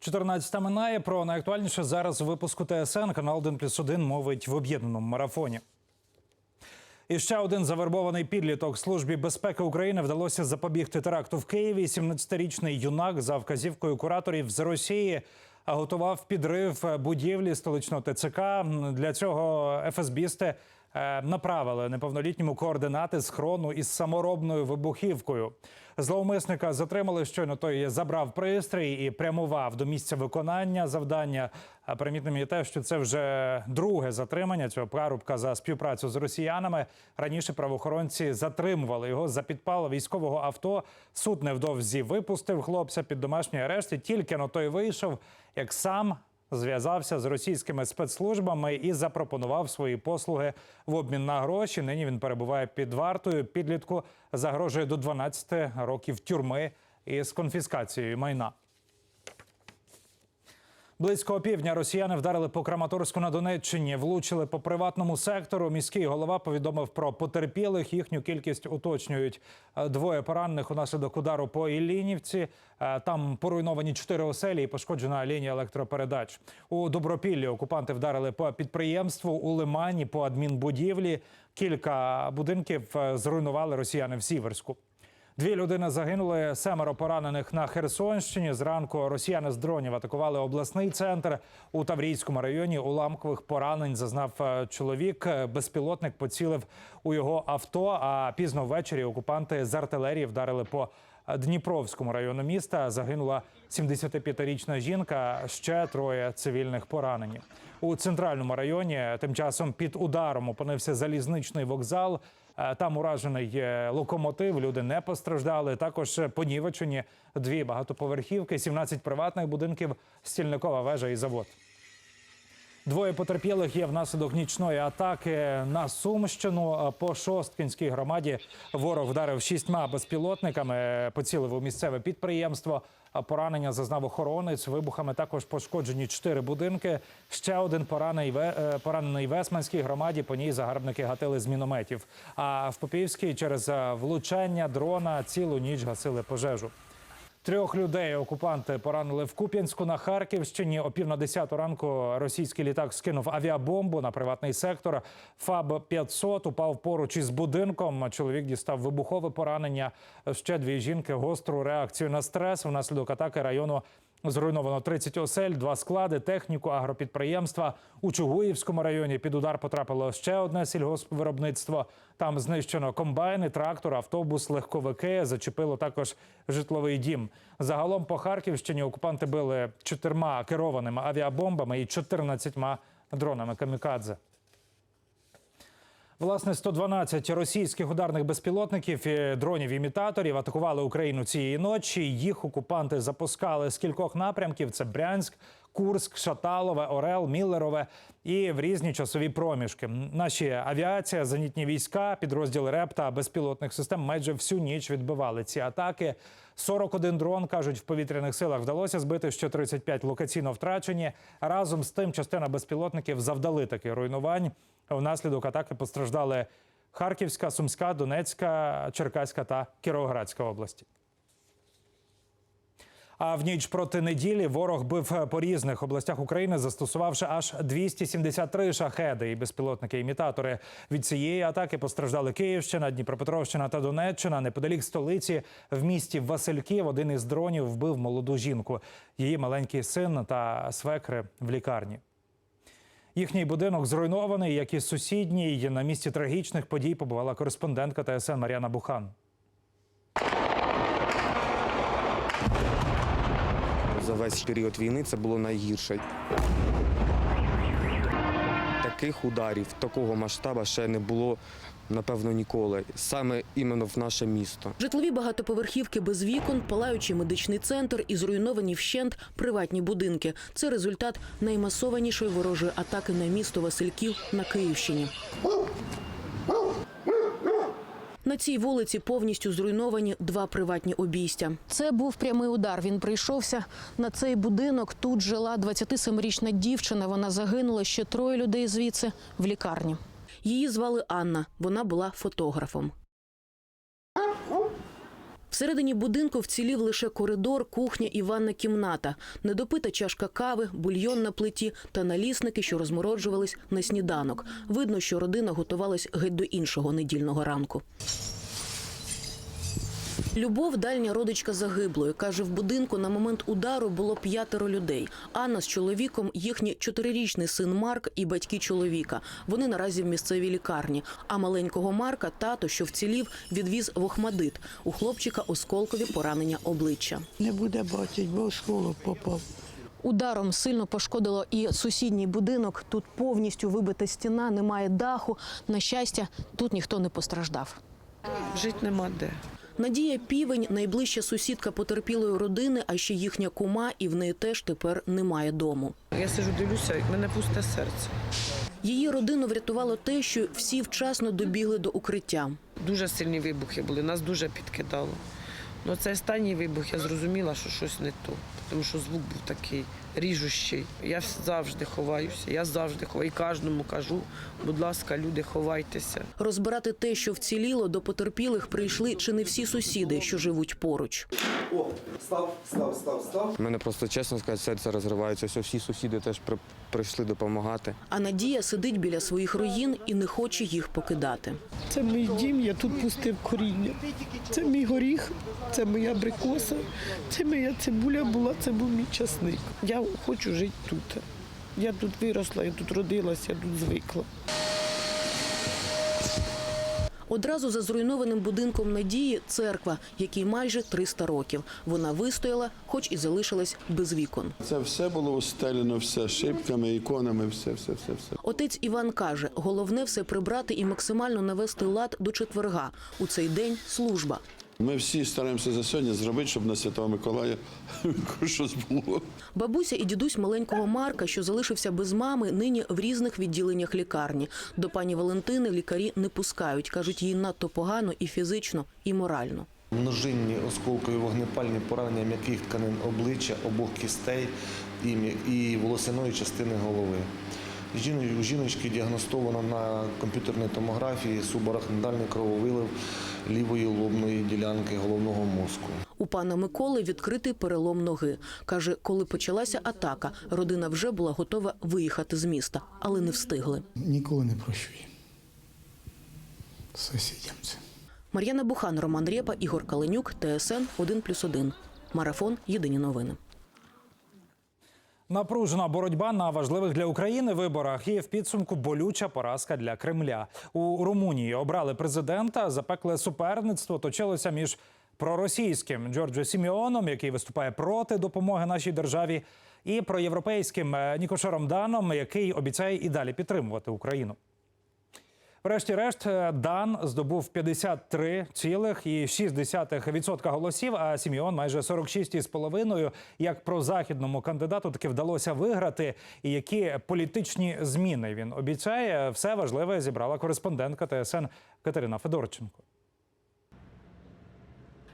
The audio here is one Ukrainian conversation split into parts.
14 минає про найактуальніше зараз у випуску ТСН. Канал 1 плюс 1 мовить в об'єднаному марафоні. І ще один завербований підліток службі безпеки України вдалося запобігти теракту в Києві. 17-річний юнак за вказівкою кураторів з Росії готував підрив будівлі столичного ТЦК. Для цього ФСБісти направили неповнолітньому координати схрону із саморобною вибухівкою. Зловмисника затримали. Щойно той забрав пристрій і прямував до місця виконання завдання. Примітним є те, що це вже друге затримання цього парубка за співпрацю з росіянами. Раніше правоохоронці затримували його за підпал військового авто. Суд невдовзі випустив хлопця під домашній арешт. І тільки но той вийшов, як сам зв'язався з російськими спецслужбами і запропонував свої послуги в обмін на гроші. Нині він перебуває під вартою. Підлітку загрожує до 12 років тюрми із конфіскацією майна. Близько опівдня росіяни вдарили по Краматорську на Донеччині, влучили по приватному сектору. Міський голова повідомив про потерпілих. Їхню кількість уточнюють. Е, Двоє поранених унаслідок удару по Іллінівці. Е, Там поруйновані чотири оселі і пошкоджена лінія електропередач. У Добропіллі окупанти вдарили по підприємству у Лимані, по адмінбудівлі. Кілька будинків е, зруйнували росіяни в Сіверську. Дві людини загинули, семеро поранених на Херсонщині. Зранку росіяни з дронів атакували обласний центр у Таврійському районі. Уламкових поранень зазнав е, чоловік. Безпілотник поцілив у його авто. А пізно ввечері окупанти з артилерії вдарили по Дніпровському району міста. Загинула 75-річна жінка. Ще троє цивільних поранені. У центральному районі тим часом під ударом опинився залізничний вокзал. Е, Там уражений локомотив. Люди не постраждали. Також понівечені дві багатоповерхівки, 17 приватних будинків, стільникова вежа і завод. Двоє потерпілих є внаслідок нічної атаки на Сумщину. По Шосткинській громаді ворог вдарив шістьма безпілотниками, поцілив у місцеве підприємство. Поранення зазнав охоронець. Вибухами також пошкоджені чотири будинки. Ще один поранений, е, поранений в Есманській громаді. По ній загарбники гатили з мінометів. А в Попівській через е, влучання дрона цілу ніч гасили пожежу. Трьох людей окупанти поранили в Куп'янську на Харківщині. О пів на десяту ранку російський літак скинув авіабомбу на приватний сектор. ФАБ 500 упав поруч із будинком. Чоловік дістав вибухове поранення. Ще дві жінки гостру реакцію на стрес. Внаслідок атаки району зруйновано 30 осель, два склади, техніку, агропідприємства. У Чугуївському районі під удар потрапило ще одне сільгоспвиробництво. Там знищено комбайни, трактор, автобус, легковики. Зачепило також житловий дім. Загалом по Харківщині окупанти били чотирма керованими авіабомбами і 14 дронами камікадзе. Власне, 112 російських ударних безпілотників, дронів-імітаторів атакували Україну цієї ночі. Їх окупанти запускали з кількох напрямків: це Брянськ, Курськ, Шаталове, Орел, Міллерове і в різні часові проміжки. Наші авіація, зенітні війська, підрозділи РЕП та безпілотних систем майже всю ніч відбивали ці атаки. 41 дрон кажуть, в повітряних силах вдалося збити ще 35 локаційно втрачені. Разом з тим, частина безпілотників завдали таких руйнувань. Внаслідок атаки постраждали Харківська, Сумська, Донецька, Черкаська та Кіровоградська області. А в ніч проти неділі ворог бив по різних областях України, застосувавши аж 273 шахеди і безпілотники-імітатори. Від цієї атаки постраждали Київщина, Дніпропетровщина та Донеччина. Неподалік столиці в місті Васильків один із дронів вбив молоду жінку. Її маленький син та свекри в лікарні. Їхній будинок зруйнований, як і сусідній. На місці трагічних подій побувала кореспондентка ТСН Мар'яна Бухан. За весь період війни це було найгірше. Таких ударів, такого масштабу ще не було, напевно, ніколи. Саме іменно в наше місто. Житлові багатоповерхівки без вікон, палаючий медичний центр і зруйновані вщент приватні будинки. Це результат наймасованішої ворожої атаки на місто Васильків на Київщині. На цій вулиці повністю зруйновані два приватні обійстя. Це був прямий удар. Він прийшовся на цей будинок. Тут жила 27-річна дівчина. Вона загинула ще троє людей звідси в лікарні. Її звали Анна. Вона була фотографом. Всередині будинку вцілів лише коридор, кухня і ванна кімната, недопита чашка кави, бульйон на плиті та налісники, що розмороджувались на сніданок. Видно, що родина готувалась геть до іншого недільного ранку. Любов, дальня родичка загиблої, каже, в будинку на момент удару було п'ятеро людей. Анна з чоловіком, їхній чотирирічний син Марк і батьки чоловіка. Вони наразі в місцевій лікарні. А маленького Марка тато, що вцілів, відвіз в Охмадит. У хлопчика осколкові поранення обличчя. Не буде бачить, бо в школу попав. Ударом сильно пошкодило і сусідній будинок. Тут повністю вибита стіна, немає даху. На щастя, тут ніхто не постраждав. Жити нема де. Надія Півень найближча сусідка потерпілої родини, а ще їхня кума, і в неї теж тепер немає дому. Я сижу, дивлюся, мене пусте серце. Її родину врятувало те, що всі вчасно добігли до укриття. Дуже сильні вибухи були, нас дуже підкидало. Ну, цей останній вибух я зрозуміла, що щось не то, тому що звук був такий ріжущий. Я завжди ховаюся, я завжди ховаю. І кожному кажу, будь ласка, люди, ховайтеся. Розбирати те, що вціліло, до потерпілих прийшли чи не всі сусіди, що живуть поруч. О, став, став, став, став. У мене просто чесно сказати, серце розривається. Ось всі сусіди теж при- прийшли допомагати. А Надія сидить біля своїх руїн і не хоче їх покидати. Це мій дім, я тут пустив коріння. Це мій горіх, це моя абрикоса, це моя цибуля була, це був мій часник. Я хочу жити тут. Я тут виросла, я тут родилася, я тут звикла. Одразу за зруйнованим будинком Надії церква, якій майже 300 років. Вона вистояла, хоч і залишилась без вікон. Це все було устелено, все шибками, іконами, все, все, все, все. Отець Іван каже, головне все прибрати і максимально навести лад до четверга. У цей день служба. Ми всі стараємося за сьогодні зробити, щоб на Святого Миколая щось було. Бабуся і дідусь маленького Марка, що залишився без мами, нині в різних відділеннях лікарні. До пані Валентини лікарі не пускають. кажуть, їй надто погано і фізично, і морально. Множинні осколкові вогнепальні поранення м'яких тканин обличчя, обох кістей і, і волосяної частини голови. У жіночки діагностовано на комп'ютерній томографії субарахнедальний крововилив лівої лобної ділянки головного мозку. У пана Миколи відкритий перелом ноги. Каже, коли почалася атака, родина вже була готова виїхати з міста, але не встигли. Ніколи не прощу їм. Сусідям це. Мар'яна Бухан, Роман Рєпа, Ігор Каленюк, ТСН 1+,1. Марафон. Єдині новини. Напружена боротьба на важливих для України виборах і в підсумку болюча поразка для Кремля. У Румунії обрали президента. Запекле суперництво точилося між проросійським Джорджо Сіміоном, який виступає проти допомоги нашій державі, і проєвропейським е, Нікошером Даном, який обіцяє і далі підтримувати Україну. Врешті-решт, е, Дан здобув 53,6% голосів, а Сіміон майже 46,5%. Як прозахідному кандидату таки вдалося виграти, і які політичні зміни він обіцяє, все важливе зібрала кореспондентка ТСН Катерина Федорченко.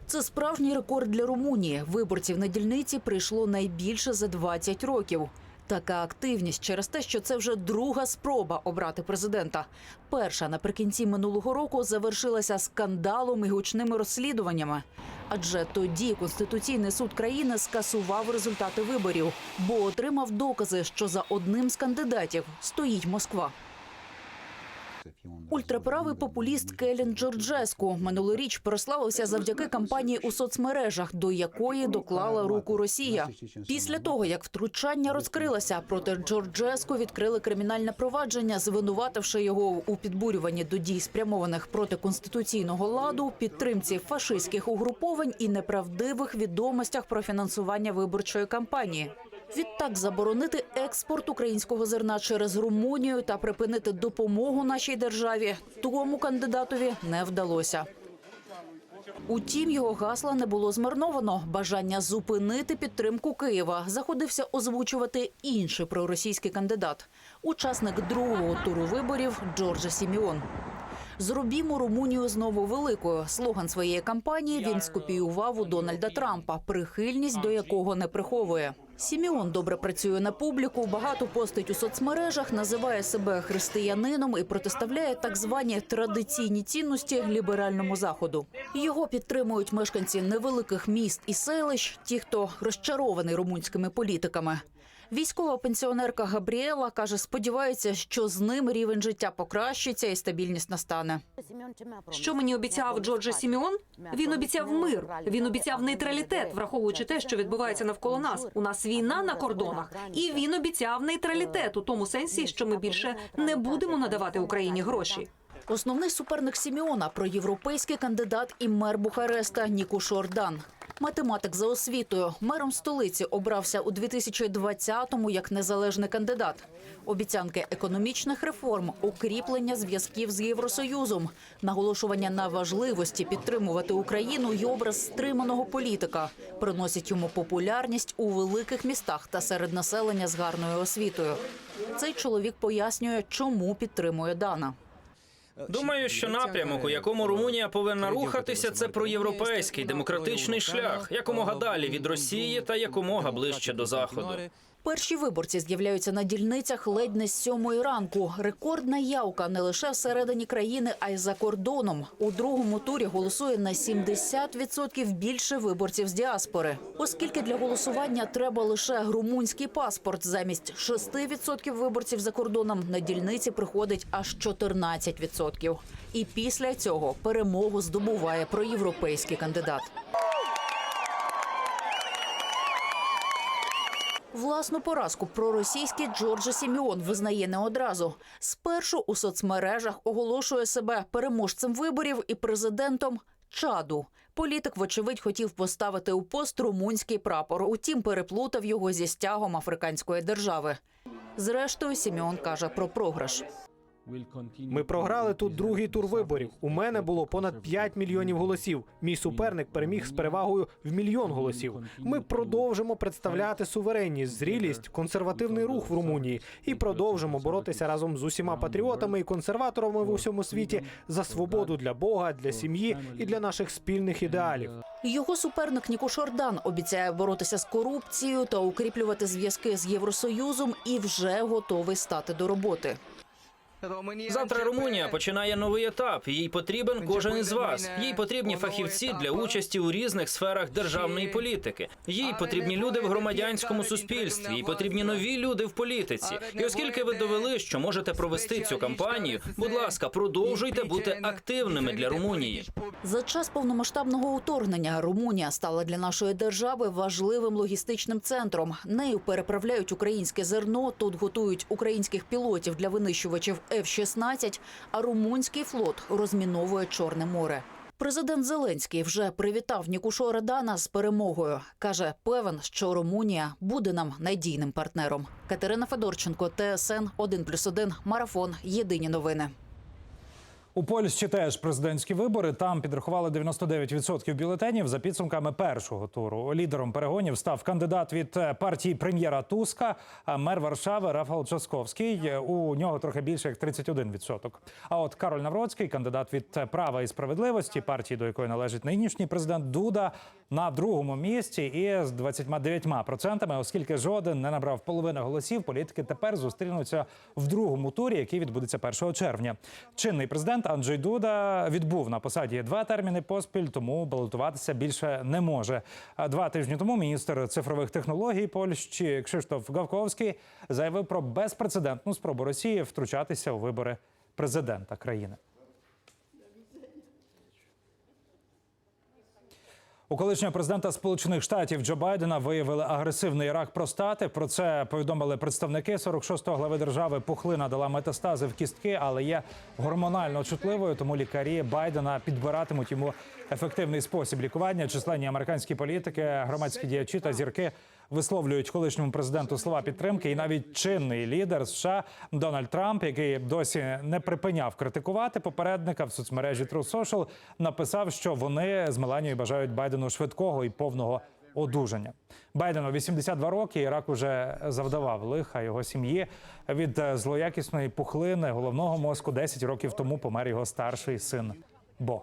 Це справжній рекорд для Румунії. Виборців на дільниці прийшло найбільше за 20 років. Така активність через те, що це вже друга спроба обрати президента. Перша наприкінці минулого року завершилася скандалом і гучними розслідуваннями. Адже тоді Конституційний суд країни скасував результати виборів, бо отримав докази, що за одним з кандидатів стоїть Москва. Ультраправий популіст Келін Джорджеску минулоріч прославився завдяки кампанії у соцмережах, до якої доклала руку Росія. Після того, як втручання розкрилося, проти Джорджеску відкрили кримінальне провадження, звинувативши його у підбурюванні до дій, спрямованих проти конституційного ладу, підтримці фашистських угруповань і неправдивих відомостях про фінансування виборчої кампанії. Відтак заборонити експорт українського зерна через Румунію та припинити допомогу нашій державі тому кандидатові не вдалося. Утім, його гасла не було змарновано. Бажання зупинити підтримку Києва заходився озвучувати інший проросійський кандидат, учасник другого туру виборів Джорджа Сіміон. Зробімо Румунію знову великою. Слоган своєї кампанії він скопіював у Дональда Трампа, прихильність до якого не приховує. Сіміон добре працює на публіку, багато постить у соцмережах, називає себе християнином і протиставляє так звані традиційні цінності ліберальному заходу. Його підтримують мешканці невеликих міст і селищ, ті, хто розчарований румунськими політиками. Військова пенсіонерка Габріела каже, сподівається, що з ним рівень життя покращиться і стабільність настане. Що мені обіцяв Джорджа Сіміон? Він обіцяв мир. Він обіцяв нейтралітет, враховуючи те, що відбувається навколо нас. У нас війна на кордонах, і він обіцяв нейтралітет у тому сенсі, що ми більше не будемо надавати Україні гроші. Основний суперник Сіміона проєвропейський кандидат і мер Бухареста Нікуш Ордан. Математик за освітою мером столиці обрався у 2020-му як незалежний кандидат. Обіцянки економічних реформ, укріплення зв'язків з Євросоюзом, наголошування на важливості підтримувати Україну й образ стриманого політика приносять йому популярність у великих містах та серед населення з гарною освітою. Цей чоловік пояснює, чому підтримує Дана. Думаю, що напрямок, у якому Румунія повинна рухатися, це проєвропейський демократичний шлях, якомога далі від Росії та якомога ближче до заходу. Перші виборці з'являються на дільницях ледь не з сьомої ранку. Рекордна явка не лише всередині країни, а й за кордоном. У другому турі голосує на 70% більше виборців з діаспори. Оскільки для голосування треба лише румунський паспорт, замість 6% виборців за кордоном на дільниці приходить аж 14%. І після цього перемогу здобуває проєвропейський кандидат. Власну поразку проросійський Джорджа Сіміон визнає не одразу. Спершу у соцмережах оголошує себе переможцем виборів і президентом Чаду. Політик, вочевидь, хотів поставити у пост румунський прапор, утім переплутав його зі стягом африканської держави. Зрештою, Сіміон каже про програш. Ми програли тут другий тур виборів. У мене було понад 5 мільйонів голосів. Мій суперник переміг з перевагою в мільйон голосів. Ми продовжимо представляти суверенність, зрілість, консервативний рух в Румунії і продовжимо боротися разом з усіма патріотами і консерваторами в усьому світі за свободу для Бога, для сім'ї і для наших спільних ідеалів. Його суперник Нікош Ордан обіцяє боротися з корупцією та укріплювати зв'язки з Євросоюзом і вже готовий стати до роботи. Завтра Румунія починає новий етап. Їй потрібен кожен із вас. Їй потрібні фахівці для участі у різних сферах державної політики. Їй потрібні люди в громадянському суспільстві. Їй потрібні нові люди в політиці. І оскільки ви довели, що можете провести цю кампанію, будь ласка, продовжуйте бути активними для Румунії. За час повномасштабного вторгнення Румунія стала для нашої держави важливим логістичним центром. Нею переправляють українське зерно. Тут готують українських пілотів для винищувачів F-16, а румунський флот розміновує Чорне море. Президент Зеленський вже привітав Нікушо Редана з перемогою. каже, певен, що Румунія буде нам надійним партнером. Катерина Федорченко, ТСН 1+,1, Марафон. Єдині новини. У Польщі теж президентські вибори. Там підрахували 99% бюлетенів за підсумками першого туру. Лідером перегонів став кандидат від е, партії прем'єра Туска, а мер Варшави Рафал Часковський. Е, У нього трохи більше як 31%. А от Кароль Навроцький, кандидат від е, права і справедливості, партії, до якої належить нинішній президент Дуда, на другому місці і з 29%, оскільки жоден не набрав половини голосів. Політики тепер зустрінуться в другому турі, який відбудеться 1 червня. Чинний президент Анджей Дуда відбув на посаді два терміни поспіль, тому балотуватися більше не може. Два тижні тому міністр цифрових технологій Польщі Кшиштоф Гавковський заявив про безпрецедентну спробу Росії втручатися у вибори президента країни. У колишнього президента Сполучених Штатів Джо Байдена виявили агресивний рак простати. Про це повідомили представники 46-го глави держави. Пухлина дала метастази в кістки, але є гормонально чутливою. Тому лікарі Байдена підбиратимуть йому ефективний спосіб лікування. Численні американські політики, громадські діячі та зірки висловлюють колишньому президенту слова підтримки. І навіть чинний лідер США Дональд Трамп, який досі не припиняв критикувати попередника в соцмережі True Social, написав, що вони з Меланією бажають Байдену швидкого і повного одужання. Байдену 82 роки. і рак уже завдавав лиха його сім'ї від злоякісної пухлини головного мозку. 10 років тому помер його старший син Бо.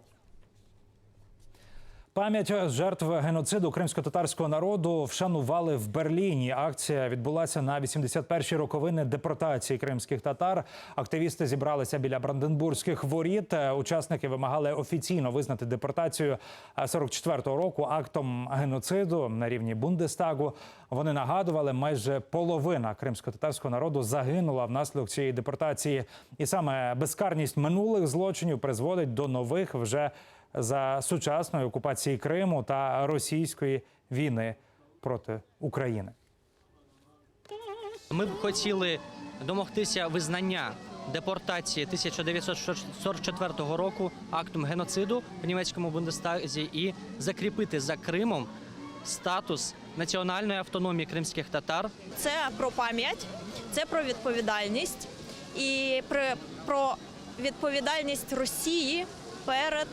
Пам'ять жертв геноциду кримсько-татарського народу вшанували в Берліні. Акція відбулася на 81-й роковини депортації кримських татар. Активісти зібралися біля Бранденбурзьких воріт. Учасники вимагали офіційно визнати депортацію е, 44-го року актом геноциду на рівні Бундестагу. Вони нагадували, майже половина кримсько-татарського народу загинула внаслідок цієї депортації, і саме безкарність минулих злочинів призводить до нових вже за сучасної окупації Криму та російської війни проти України. Ми б хотіли домогтися визнання депортації 1944 року актом геноциду в німецькому Бундестазі і закріпити за Кримом статус національної автономії кримських татар Це про пам'ять, це про відповідальність і про відповідальність Росії перед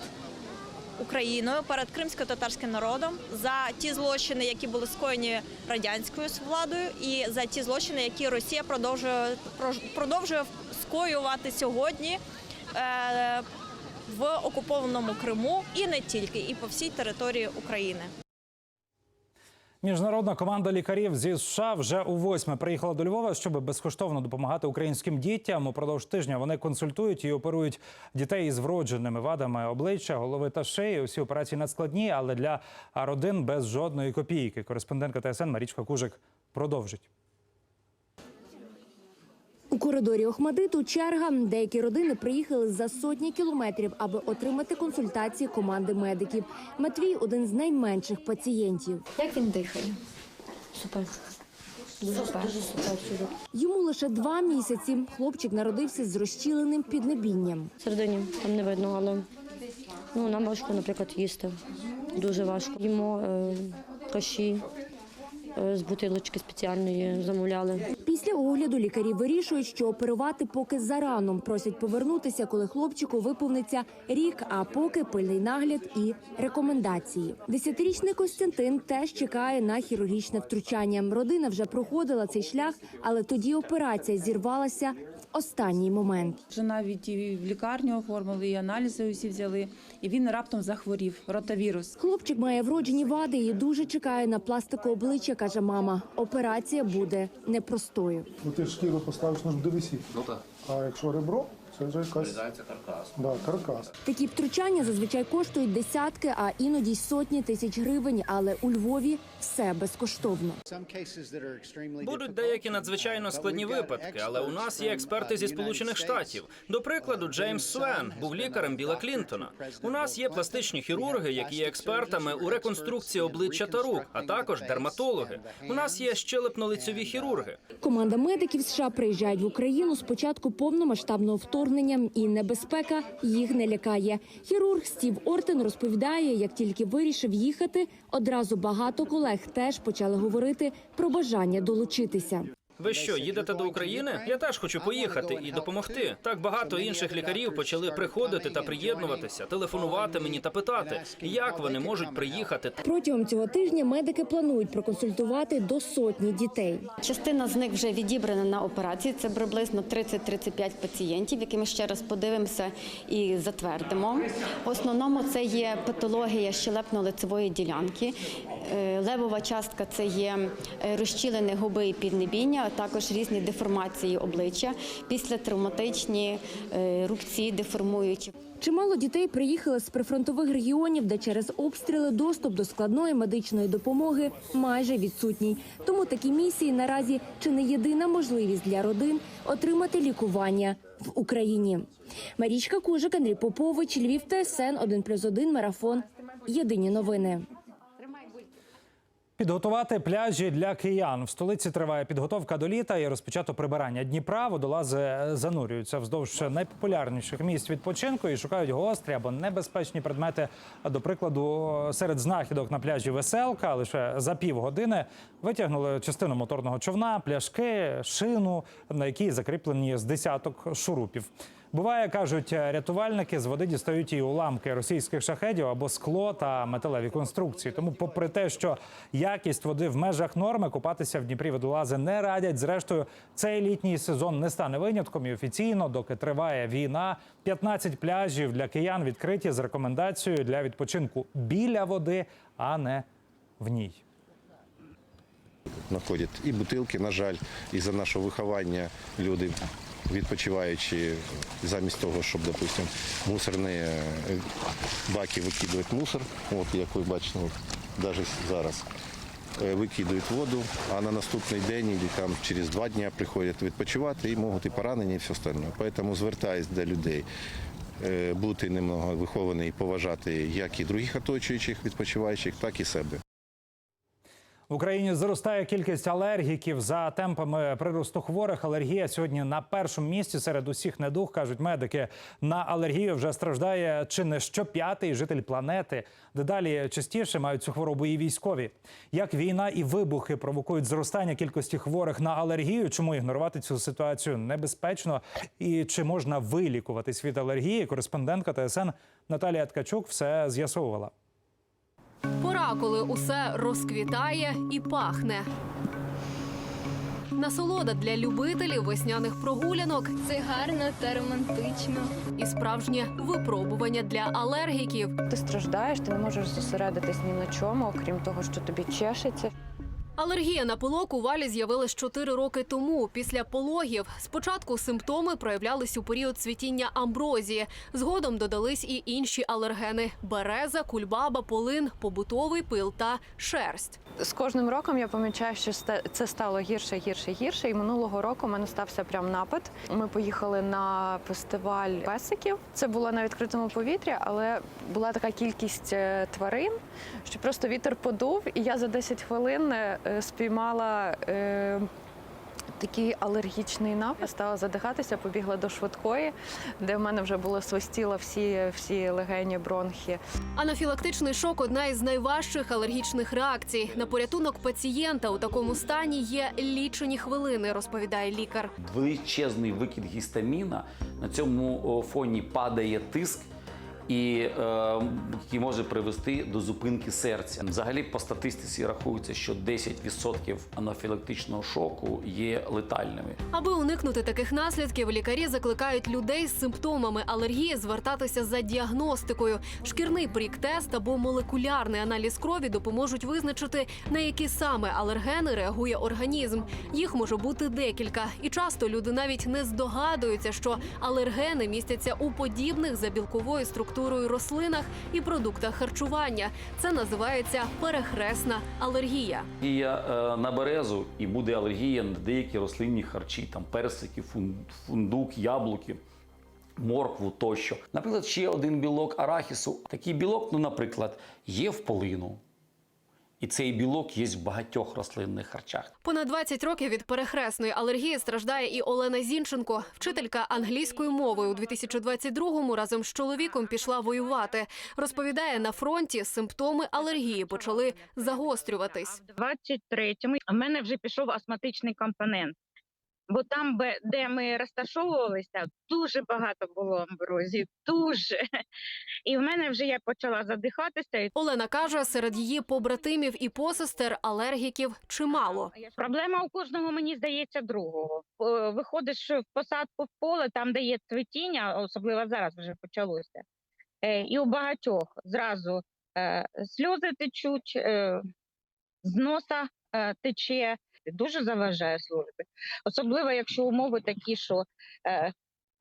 Україною, перед кримсько-татарським народом за ті злочини, які були скоєні радянською владою, і за ті злочини, які Росія продовжує продовжує скоювати сьогодні. е, В окупованому Криму і не тільки, і по всій території України. Міжнародна команда лікарів зі США вже у восьме приїхала до Львова, щоб безкоштовно допомагати українським дітям. Упродовж тижня вони консультують і оперують дітей із вродженими вадами обличчя, голови та шиї. Усі операції надскладні, але для родин без жодної копійки. Кореспондентка ТСН Марічка Кужик продовжить. У коридорі Охмадиту черга. Деякі родини приїхали за сотні кілометрів, аби отримати консультації команди медиків. Матвій один з найменших пацієнтів. Як він дихає? Супер. Дуже супер. Супер. Йому лише два місяці. Хлопчик народився з розчіленим піднебінням. Всередині там не видно, але ну, нам важко, наприклад, їсти. Дуже важко. Їмо е, каші з бутилочки спеціальної замовляли. Після огляду лікарі вирішують, що оперувати поки зарано. Просять повернутися, коли хлопчику виповниться рік, а поки пильний нагляд і рекомендації. Десятирічний Костянтин теж чекає на хірургічне втручання. Родина вже проходила цей шлях, але тоді операція зірвалася останній момент. Вже навіть і в лікарню оформили, і аналізи усі взяли, і він раптом захворів ротавірус. Хлопчик має вроджені вади і дуже чекає на пластику обличчя, каже мама. Операція буде непростою. Ну ти ж шкіру поставиш, на ж буде висіти. Ну так. А якщо ребро, це вже якась каркас. да, каркас. Такі втручання зазвичай коштують десятки, а іноді й сотні тисяч гривень. Але у Львові все безкоштовно. Будуть деякі надзвичайно складні випадки, але у нас є експерти зі сполучених штатів. До прикладу, Джеймс Суен був лікарем Біла Клінтона. У нас є пластичні хірурги, які є експертами у реконструкції обличчя та рук, а також дерматологи. У нас є щелепно-лицьові хірурги. Команда медиків США приїжджають в Україну з початку повномасштабного вторгнення, і небезпека їх не лякає. Хірург Стів Ортен розповідає, як тільки вирішив їхати, одразу багато колег теж почали говорити про бажання долучитися. Ви що, їдете до України? Я теж хочу поїхати і допомогти. Так багато інших лікарів почали приходити та приєднуватися, телефонувати мені та питати, як вони можуть приїхати. Протягом цього тижня медики планують проконсультувати до сотні дітей. Частина з них вже відібрана на операції. Це приблизно 30-35 пацієнтів, які ми ще раз подивимося і затвердимо. В основному це є патологія щелепно-лицевої ділянки. Е, Левова частка це є е, розчілене губи і піднебіння, а також різні деформації обличчя, післятравматичні е, рубці деформуючі. Чимало дітей приїхали з прифронтових регіонів, де через обстріли доступ до складної медичної допомоги майже відсутній. Тому такі місії наразі чи не єдина можливість для родин отримати лікування в Україні. Марічка Кужик, Андрій Попович, Львів ТСН 1+,1 Марафон. Єдині новини. Підготувати пляжі для киян в столиці триває підготовка до літа і розпочато прибирання Дніпра. Водолази занурюються вздовж найпопулярніших місць відпочинку і шукають гострі або небезпечні предмети. До прикладу, серед знахідок на пляжі веселка лише за півгодини витягнули частину моторного човна, пляшки, шину, на якій закріплені з десяток шурупів. Буває, кажуть рятувальники, з води дістають і уламки російських шахедів або скло та металеві конструкції. Тому, попри те, що якість води в межах норми, купатися в Дніпрі водолази не радять. Зрештою, цей літній сезон не стане винятком і офіційно, доки триває війна, 15 пляжів для киян відкриті з рекомендацією для відпочинку біля води, а не в ній. знаходять і бутилки, на жаль, і за наше виховання люди, відпочиваючи, замість того, щоб, допустим, мусорні е, баки викидувати мусор, от як ви бачите, навіть зараз. е, Викидують воду, а на наступний день і там через два дні приходять відпочивати і можуть і поранені, і все остальне. Тому звертаюсь до людей е, бути немного вихований і поважати як і других оточуючих відпочиваючих, так і себе. В Україні зростає кількість алергіків за темпами приросту хворих. Алергія сьогодні на першому місці серед усіх недуг кажуть медики. На алергію вже страждає чи не щоп'ятий житель планети. Дедалі частіше мають цю хворобу і військові. Як війна і вибухи провокують зростання кількості хворих на алергію? Чому ігнорувати цю ситуацію небезпечно? І чи можна вилікуватись від алергії? Кореспондентка ТСН Наталія Ткачук все з'ясовувала. Пора, коли усе розквітає і пахне. Насолода для любителів весняних прогулянок Це гарно та романтично. і справжнє випробування для алергіків. Ти страждаєш, ти не можеш зосередитись ні на чому, окрім того, що тобі чешеться. Алергія на пилок у валі з'явилась 4 роки тому. Після пологів спочатку симптоми проявлялись у період цвітіння амброзії. Згодом додались і інші алергени: береза, кульбаба, полин, побутовий пил та шерсть. З кожним роком я помічаю, що це стало гірше, гірше, гірше. І минулого року у мене стався прям напад. Ми поїхали на фестиваль песиків. Це було на відкритому повітрі, але була така кількість е, тварин, що просто вітер подув, і я за 10 хвилин е, спіймала. Е, Такий алергічний напад, стала задихатися, побігла до швидкої, де в мене вже було свистіло всі, всі легені, бронхи. Анафілактичний шок одна із найважчих алергічних реакцій. На порятунок пацієнта у такому стані є лічені хвилини, розповідає лікар. величезний викид гістаміна. На цьому фоні падає тиск. І е, який може привести до зупинки серця. Взагалі, по статистиці рахується, що 10% анафілактичного шоку є летальними. Аби уникнути таких наслідків, лікарі закликають людей з симптомами алергії звертатися за діагностикою. Шкірний прік-тест або молекулярний аналіз крові допоможуть визначити, на які саме алергени реагує організм. Їх може бути декілька, і часто люди навіть не здогадуються, що алергени містяться у подібних за білковою структурою рослинах і продуктах харчування. Це називається перехресна алергія. Алергія е, на березу і буде алергія на деякі рослинні харчі, там персики, фун- фундук, яблуки. Моркву тощо. Наприклад, ще один білок арахісу. Такий білок, ну, наприклад, є в полину. І цей білок є в багатьох рослинних харчах. Понад 20 років від перехресної алергії страждає і Олена Зінченко. Вчителька англійської мови у 2022-му разом з чоловіком пішла воювати. Розповідає, на фронті симптоми алергії почали загострюватись. 23-му в мене вже пішов астматичний компонент. Бо там, де ми розташовувалися, дуже багато було амброзії, дуже. І в мене вже я почала задихатися. Олена каже, серед її побратимів і посестер алергіків чимало. Проблема у кожного, мені здається, другого. Е, Виходиш в посадку в поле, там, де є цвітіння, особливо зараз вже почалося. Е, І у багатьох зразу е, сльози течуть, з носа е, тече. Дуже заважає служби. Особливо, якщо умови такі, що е,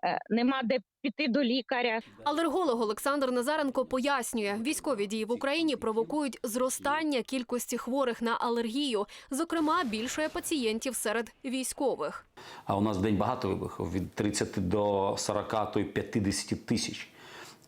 е, нема де піти до лікаря. Алерголог Олександр Назаренко пояснює, військові дії в Україні провокують зростання кількості хворих на алергію. Зокрема, більшає пацієнтів серед військових. А у нас в день багато вибухів від 30 до 40, то й 50 тисяч.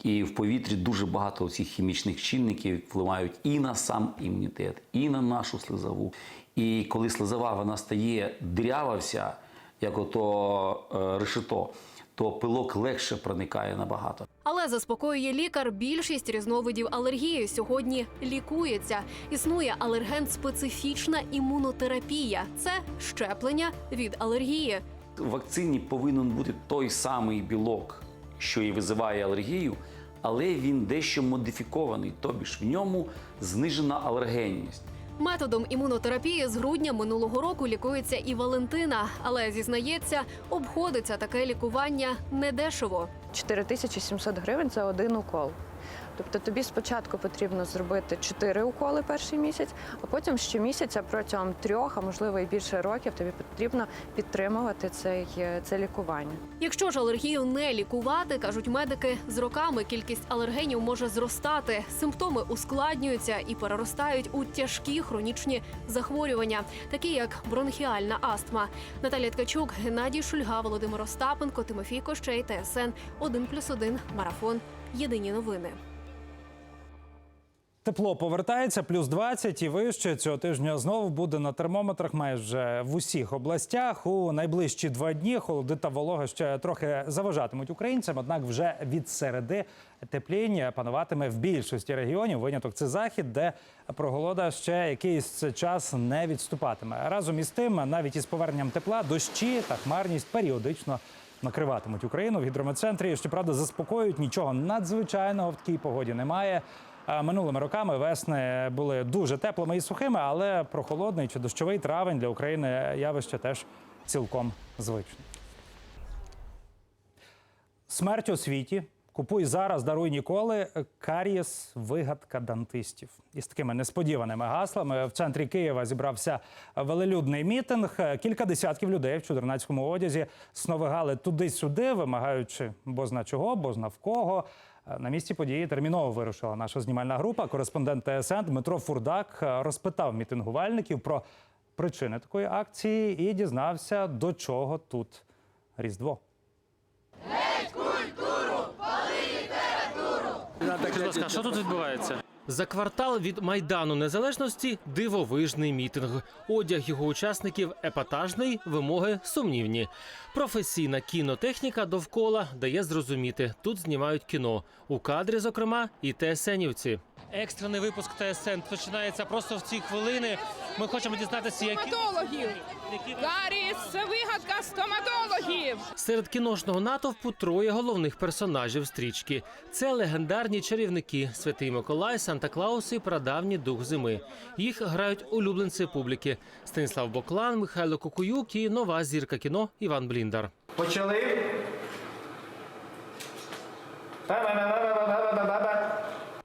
І в повітрі дуже багато цих хімічних чинників впливають і на сам імунітет, і на нашу слизову. І коли слизова вона стає дрява вся, як ото е, решето, то пилок легше проникає набагато. Але заспокоює лікар, більшість різновидів алергії сьогодні лікується. Існує алерген-специфічна імунотерапія. Це щеплення від алергії. В вакцині повинен бути той самий білок що і визиває алергію, але він дещо модифікований, тобі ж в ньому знижена алергенність. Методом імунотерапії з грудня минулого року лікується і Валентина, але зізнається, обходиться таке лікування недешево. 4700 гривень за один укол. Тобто тобі спочатку потрібно зробити 4 уколи перший місяць, а потім щомісяця протягом трьох, а можливо і більше років, тобі потрібно підтримувати цей, це лікування. Якщо ж алергію не лікувати, кажуть медики, з роками кількість алергенів може зростати. Симптоми ускладнюються і переростають у тяжкі хронічні захворювання, такі як бронхіальна астма. Наталія Ткачук, Геннадій Шульга, Володимир Остапенко, Тимофій Кощей, ТСН 1+,1, Марафон. Єдині новини. Тепло повертається, плюс 20 і вище. Цього тижня знову буде на термометрах майже в усіх областях. У найближчі два дні холоди та волога ще трохи заважатимуть українцям. Однак вже від середи тепління пануватиме в більшості регіонів. Виняток це захід, де проголода ще якийсь час не відступатиме. Разом із тим, навіть із поверненням тепла, дощі та хмарність періодично накриватимуть Україну в гідрометцентрі. Щоправда, заспокоюють нічого надзвичайного в такій погоді немає. Минулими роками весни були дуже теплими і сухими, але прохолодний чи дощовий травень для України явище теж цілком звичне. Смерть у світі. Купуй зараз, даруй ніколи. Карієс вигадка дантистів. Із такими несподіваними гаслами в центрі Києва зібрався велелюдний мітинг. Кілька десятків людей в чудернацькому одязі сновигали туди-сюди, вимагаючи бозна чого, бозна в кого. На місці події терміново вирушила наша знімальна група. Кореспондент ТСН Дмитро Фурдак розпитав мітингувальників про причини такої акції і дізнався, до чого тут Різдво. Будь ласка, що тут відбувається? За квартал від Майдану Незалежності дивовижний мітинг. Одяг його учасників епатажний, вимоги сумнівні. Професійна кінотехніка довкола дає зрозуміти. Тут знімають кіно. У кадрі, зокрема, і ТСНівці. Екстрений випуск ТСН починається просто в ці хвилини. Ми хочемо дізнатися, які Стоматологів! Каріс – це вигадка стоматологів! Серед кіношного натовпу троє головних персонажів стрічки. Це легендарні чарівники Святий Миколай, Санта Клаус і прадавній дух зими. Їх грають улюбленці публіки: Станіслав Боклан, Михайло Кукуюк і нова зірка кіно Іван Бліндар. Почали.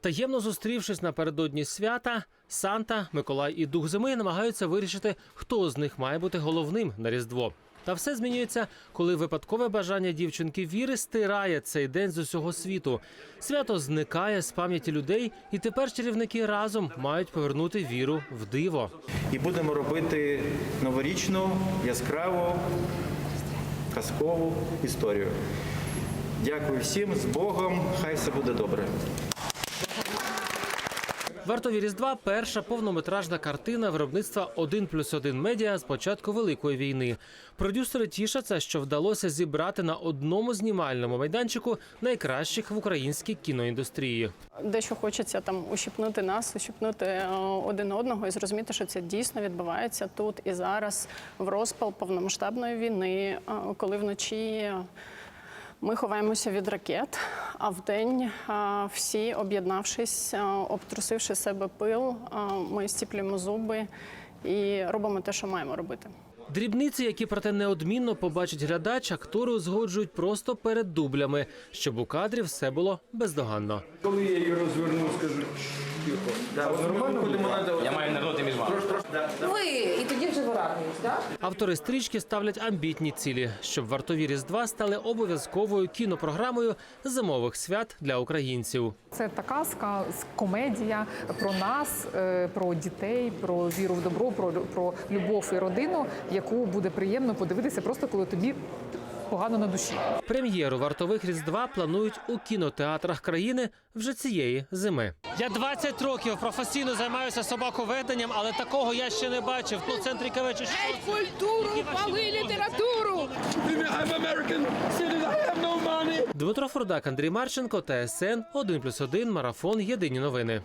Таємно зустрівшись напередодні свята, Санта, Миколай і Дух Зими намагаються вирішити, хто з них має бути головним на Різдво. Та все змінюється, коли випадкове бажання дівчинки Віри стирає цей день з усього світу. Свято зникає з пам'яті людей, і тепер чарівники разом мають повернути віру в диво. І будемо робити новорічну, яскраву, казкову історію. Дякую всім з Богом. Хай все буде добре. Вартові Різдва перша повнометражна картина виробництва «1 плюс 1 медіа з початку Великої війни. Продюсери тішаться, що вдалося зібрати на одному знімальному майданчику найкращих в українській кіноіндустрії. Дещо хочеться там ущипнути нас, ущипнути е, один одного і зрозуміти, що це дійсно відбувається тут і зараз, в розпал повномасштабної війни, е, коли вночі. Ми ховаємося від ракет, а вдень е, всі, об'єднавшись, е, обтрусивши себе пил, е, ми стіплюємо зуби і робимо те, що маємо робити. Дрібниці, які проте неодмінно побачить глядач, актори узгоджують просто перед дублями, щоб у кадрі все було бездоганно. Коли я її розверну, скажу. Я маю нирнути між вами. Ви і тоді вже виравнюють, так? Автори стрічки ставлять амбітні цілі, щоб вартові різдва стали обов'язковою кінопрограмою зимових свят для українців. Це така ска комедія про нас, е, про дітей, про віру в добро, про, про любов і родину, яку буде приємно подивитися, просто коли тобі погано на душі. Прем'єру вартових різдва планують у кінотеатрах країни вже цієї зими. Я 20 років професійно займаюся собаковеденням, але такого я ще не бачив. Ну, центрі Кавечі. Культуру, пали літературу! Дмитро Фурдак, Андрій Марченко, ТСН 1+,1, Марафон. Єдині новини.